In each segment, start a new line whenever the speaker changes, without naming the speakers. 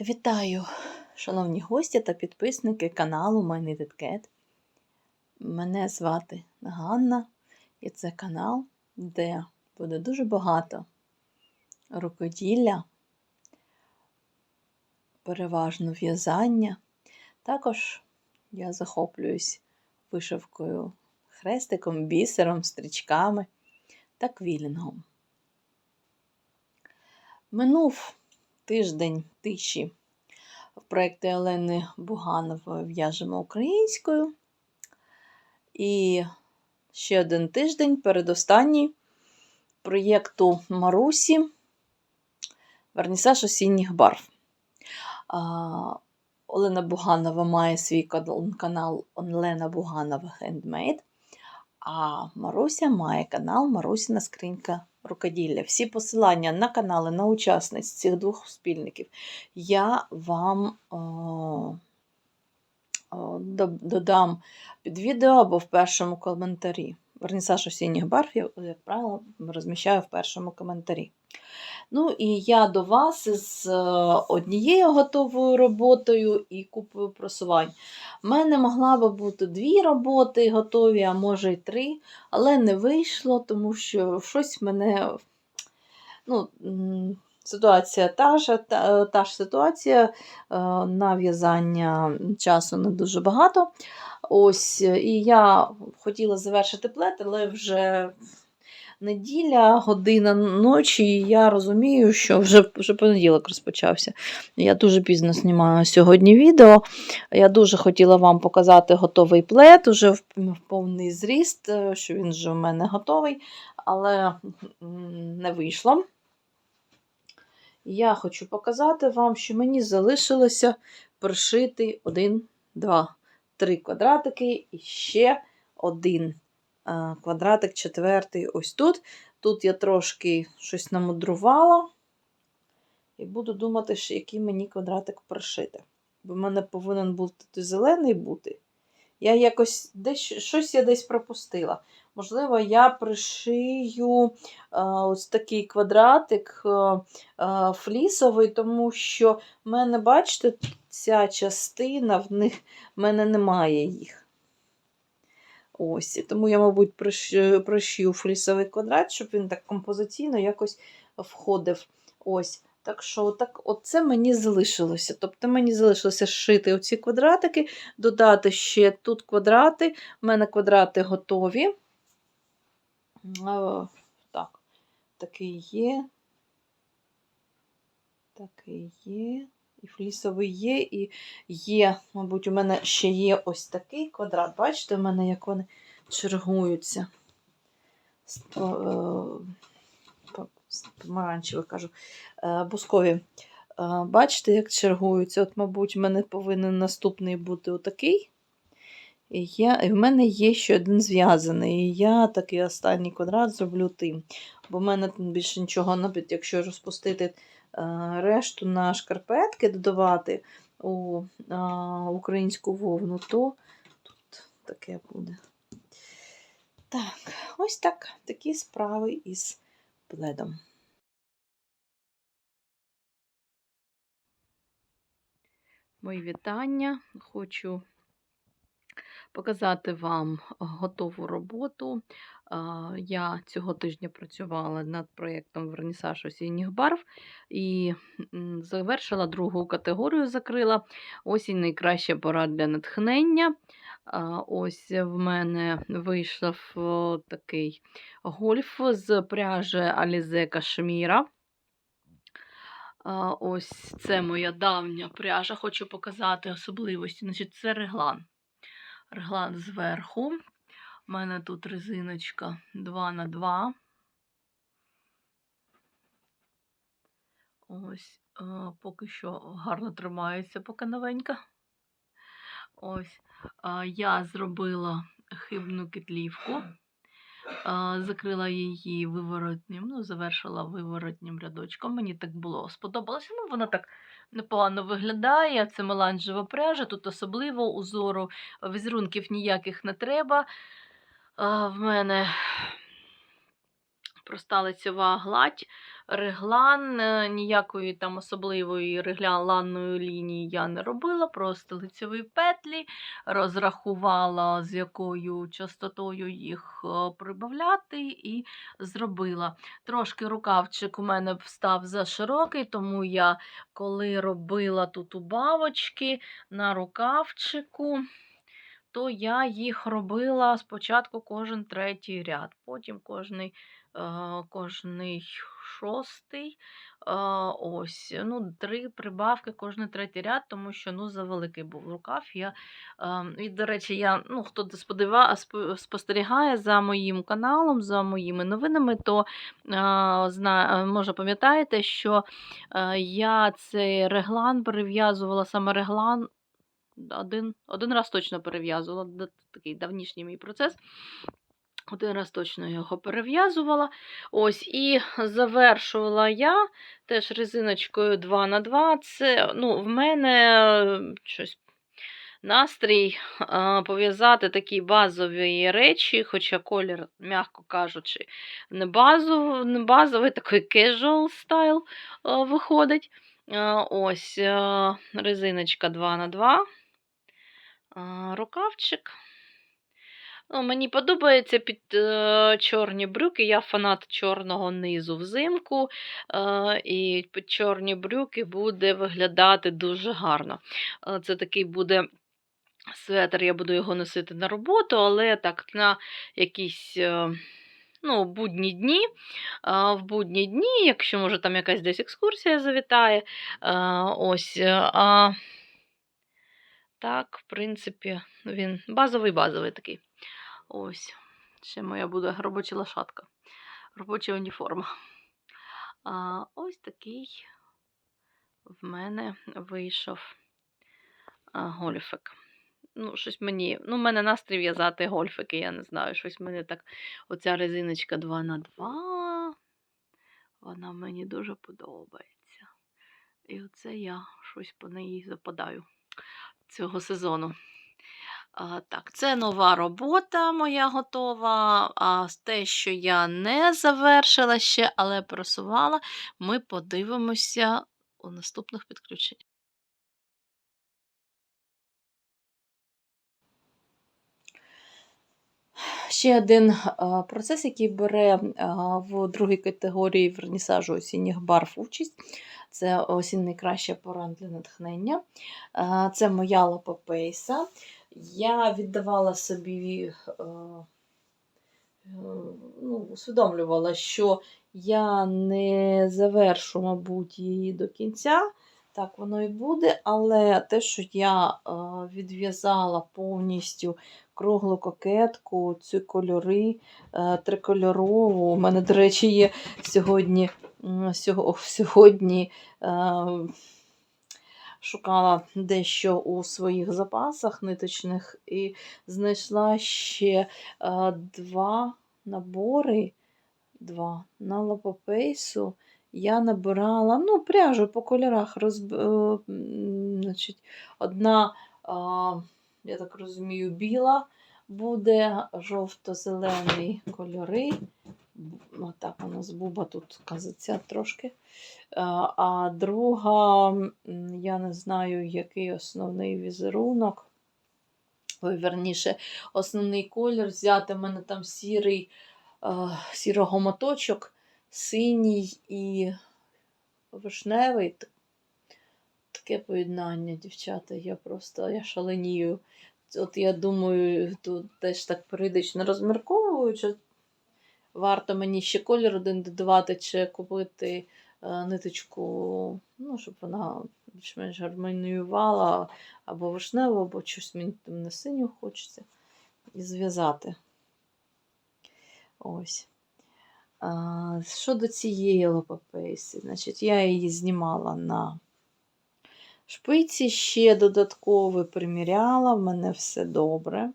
Вітаю, шановні гості та підписники каналу My Knitted Мене звати Ганна, і це канал, де буде дуже багато рукоділля, переважно в'язання. Також я захоплююсь вишивкою хрестиком, бісером, стрічками та квілінгом. Минув тиждень тиші в проєкті Олени Буганової в'яжемо українською. І ще один тиждень передостанній проєкту Марусі Вернісаж осінніх барв. Олена Буганова має свій канал Олена Буганова Handmade, а Маруся має канал Марусіна скринька рукоділля. Всі посилання на канали, на учасниць цих двох спільників я вам о, о, додам під відео або в першому коментарі. Вернісаж осінніх барв, я, як правило, розміщаю в першому коментарі. Ну і я до вас з е, однією готовою роботою і купою просувань. У мене могла би бути дві роботи готові, а може й три, але не вийшло, тому що щось мене. Ну, ситуація та ж, та, та ж ситуація, е, на в'язання часу не дуже багато. Ось, і я хотіла завершити плет, але вже неділя, година ночі, і я розумію, що вже, вже понеділок розпочався. Я дуже пізно знімаю сьогодні відео. Я дуже хотіла вам показати готовий плет, уже в, в повний зріст, е, що він вже в мене готовий, але не вийшло. Я хочу показати вам, що мені залишилося пришити один, два, три квадратики і ще один квадратик, четвертий ось тут. Тут я трошки щось намудрувала. І буду думати, який мені квадратик пришити. Бо в мене повинен бути зелений бути. Я якось десь щось я десь пропустила. Можливо, я пришию е, ось такий квадратик е, е, флісовий, тому що в мене, бачите, ця частина, в них в мене немає їх. Ось, тому я, мабуть, приш- пришию флісовий квадрат, щоб він так композиційно якось входив. Ось. Так що, так, оце мені залишилося. Тобто мені залишилося зшити оці квадратики, додати ще тут квадрати. У мене квадрати готові. Е, Так, такий є. Такий є. І флісовий є, і є, мабуть, у мене ще є ось такий квадрат. Бачите, у мене як вони чергуються. Помаранчевих кажу, е, бускові. Е, Бачите, як чергуються. От, мабуть, в мене повинен наступний бути отакий. І, я, і в мене є ще один зв'язаний. І я такий останній квадрат зроблю тим. Бо в мене тут більше нічого, навіть якщо розпустити е, решту на шкарпетки, додавати у українську вовну, то тут таке буде. Так, ось так. Такі справи із пледом. Мої вітання. Хочу показати вам готову роботу. Я цього тижня працювала над проєктом Вернісаж осінніх барв і завершила другу категорію, закрила. Осінь найкраща пора для натхнення. Ось в мене вийшов такий гольф з пряжі Alize Кашміра. Ось це моя давня пряжа. Хочу показати особливості. Значить, це реглан. Реглан зверху. У мене тут резиночка 2 на 2 Ось, е, поки що гарно тримається, поки новенька. Ось, е, я зробила хибну китлівку. Закрила її виворотнім, ну, завершила виворотнім рядочком. Мені так було сподобалося. Ну, вона так непогано виглядає. Це меланжева пряжа, тут особливо узору візерунків ніяких не треба. В мене проста лицьова гладь, реглан, е, ніякої там особливої регланної лінії я не робила, просто лицьові петлі, розрахувала, з якою частотою їх е, прибавляти, і зробила. Трошки рукавчик у мене встав за широкий, тому я, коли робила тут убавочки на рукавчику, то я їх робила спочатку кожен третій ряд, потім кожний, кожний шостий. Ось, ну, три прибавки кожний третій ряд, тому що ну, завеликий був рукав. Я, і, до речі, я, ну, хто спостерігає за моїм каналом, за моїми новинами, то може пам'ятаєте, що я цей реглан перев'язувала саме реглан один, один раз точно перев'язувала. Такий давнішній мій процес. Один раз точно його перев'язувала. Ось, і завершувала я теж резиночкою 2х2. Це, ну, в мене е, щось. Настрій а, пов'язати такі базові речі, хоча колір, м'яко кажучи, не базовий, не базовий такий casual стайл виходить. А, ось резиночка 2х2 а, рукавчик. Ну, мені подобається під е, чорні брюки. Я фанат чорного низу взимку. Е, і під чорні брюки буде виглядати дуже гарно. Е, це такий буде светр, я буду його носити на роботу, але так на якісь. Е, Ну, будні дні, в будні дні, якщо може там якась десь екскурсія завітає, ось, е, а, так, в принципі, він базовий-базовий такий. Ось. Ще моя буде робоча лошадка. Робоча уніформа. А, ось такий в мене вийшов гольфик. Ну, щось мені. Ну, в мене настрій в'язати гольфики, я не знаю. Щось мені так. Оця резиночка 2 на 2 Вона мені дуже подобається. І оце я щось по неї западаю цього сезону. А, так, це нова робота моя готова. А те, що я не завершила ще, але просувала, ми подивимося у наступних підключеннях. Ще один процес, який бере в другій категорії вернісажу осінніх барв участь. Це осінь найкраща пора для натхнення. Це моя лапопейса. Я віддавала собі, е, е, ну, усвідомлювала, що я не завершу, мабуть, її до кінця. Так воно і буде, але те, що я е, відв'язала повністю круглу кокетку, ці кольори, трикольорову. У мене, до речі, є сьогодні, сьогодні шукала дещо у своїх запасах ниточних і знайшла ще е, два набори. Два на лапопейсу. Я набирала ну, пряжу по кольорах. Розб... е, значить, одна, я так розумію, біла буде, жовто-зелені кольори. Отак воно з буба тут казаться трошки. А, а друга, я не знаю, який основний візерунок. Ой, верніше, основний колір взяти. У мене там сірий, е, сірого моточок, синій і вишневий. Таке поєднання, дівчата. Я просто я шаленію. От я думаю, тут теж так періодично розмірковую, варто мені ще колір один додавати, чи купити е, ниточку, ну, щоб вона більш-менш гармоніювала або вишневу, або щось мені там на синю хочеться. І зв'язати. Ось. Щодо цієї лопапейси, значить, я її знімала на шпиці, ще додатково приміряла, в мене все добре.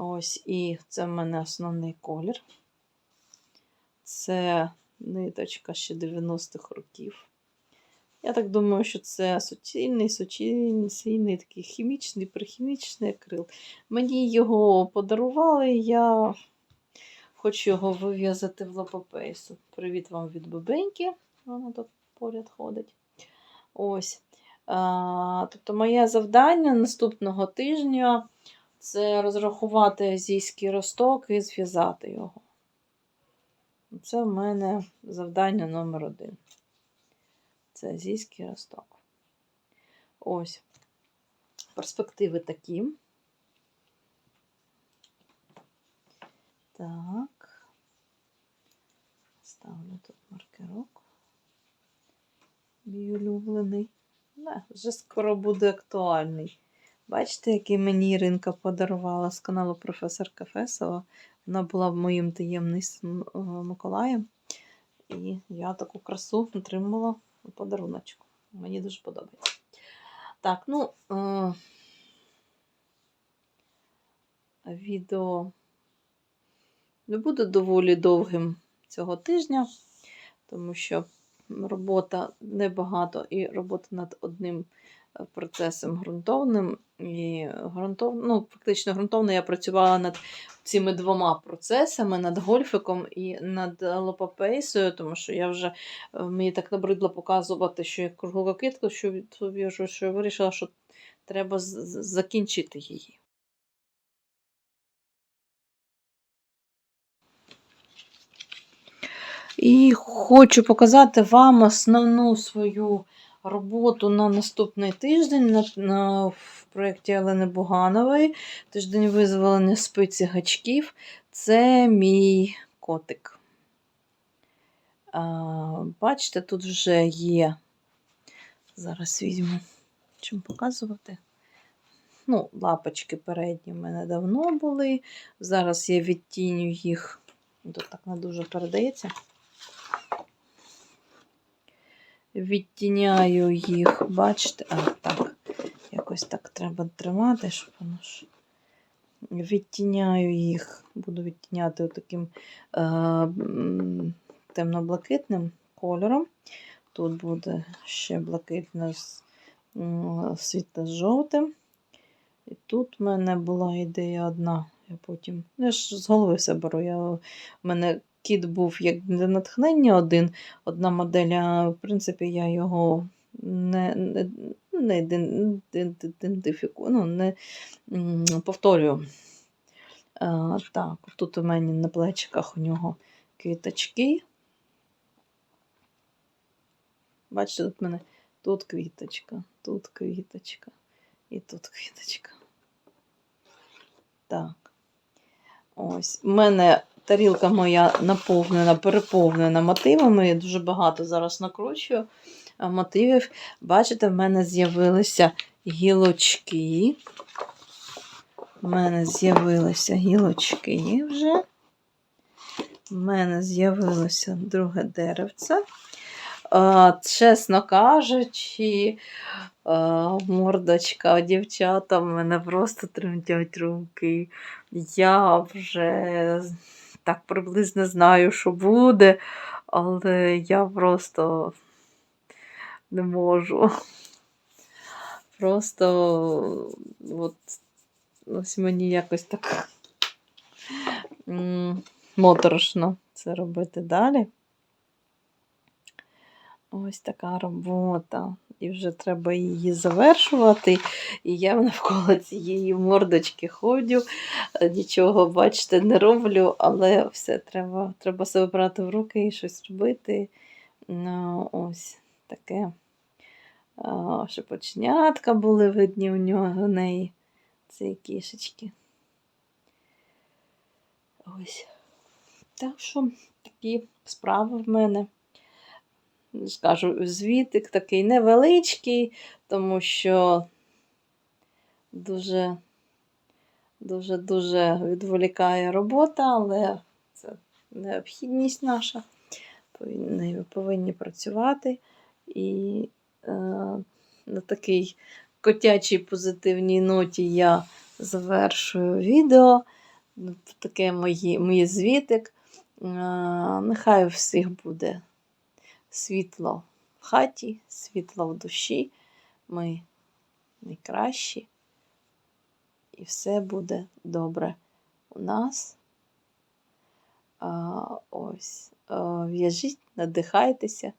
Ось, і це в мене основний колір. Це ниточка ще 90-х років. Я так думаю, що це суцільний, суцільний, такий хімічний, прихімічний акрил. Мені його подарували, я Хочу його вив'язати в лопопейсу. Привіт вам від бабеньки. Вона тут поряд ходить. Ось. А, тобто, моє завдання наступного тижня це розрахувати азійський росток і зв'язати його. Це в мене завдання номер один. Це азійський росток. Ось. Перспективи такі. Так. Ставлю тут маркерок. Мій улюблений. Не, вже скоро буде актуальний. Бачите, який мені Іринка подарувала з каналу професорка Фесова. Вона була моїм таємним е, Миколаєм. І я таку красу отримала у подаруночку. Мені дуже подобається. Так, ну, е- відео не буде доволі довгим цього тижня, тому що робота небагато і робота над одним процесом ґрунтовним. І ґрунтов... ну, фактично ґрунтовно я працювала над цими двома процесами: над гольфиком і над лопопейсою, тому що я вже е, мені так набридло показувати, що я круглокитку, що, що, що я вирішила, що треба закінчити її. І хочу показати вам основну свою роботу на наступний тиждень на, на, в проєкті Олени Буганової. Тиждень визволення спиці гачків. Це мій котик. А, Бачите, тут вже є. Зараз візьму, чим показувати. Ну, Лапочки передні в мене давно були. Зараз я відтіню їх. Тут так не дуже передається відтіняю їх, бачите, а так, якось так треба тримати, щоб воно ж. Відтіняю їх, буду відтіняти таким е, темно-блакитним кольором. Тут буде ще блакитне світло з жовтим. І тут в мене була ідея одна. Я потім. Я ж з голови все беру. Я, в мене кіт був як для натхнення один, одна модель, а в принципі, я його не не, ідентифікую, ну, не повторюю. А, Так, тут у мене на плечиках у нього квіточки. Бачите, тут в мене тут квіточка, тут квіточка і тут квіточка. Так. Ось. У мене Тарілка моя наповнена, переповнена мотивами. Я дуже багато зараз накручую мотивів. Бачите, в мене з'явилися гілочки. У мене з'явилися гілочки вже. У мене з'явилося друге деревце. Чесно кажучи, мордочка дівчата в мене просто тремтять руки. Я вже так приблизно знаю, що буде, але я просто не можу. Просто от ось мені якось так моторошно це робити далі. Ось така робота і вже треба її завершувати. І я навколо цієї мордочки ходю, нічого, бачите, не роблю, але все треба треба себе брати в руки і щось робити. Ну, Ось таке шепочнятка були видні у нього у неї. Ці кішечки. Ось. Так що такі справи в мене скажу, звітик такий невеличкий, тому що дуже дуже-дуже відволікає робота, але це необхідність наша. Повинні, повинні працювати. І е, на такій котячій позитивній ноті я завершую відео. Таке мої, мій звітик. Е, нехай у всіх буде світло в хаті, світло в душі. Ми найкращі. І все буде добре у нас. А, ось. В'яжіть, надихайтеся,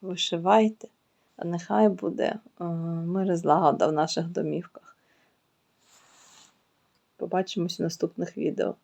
вишивайте. А нехай буде мир і злагода в наших домівках. Побачимось у наступних відео.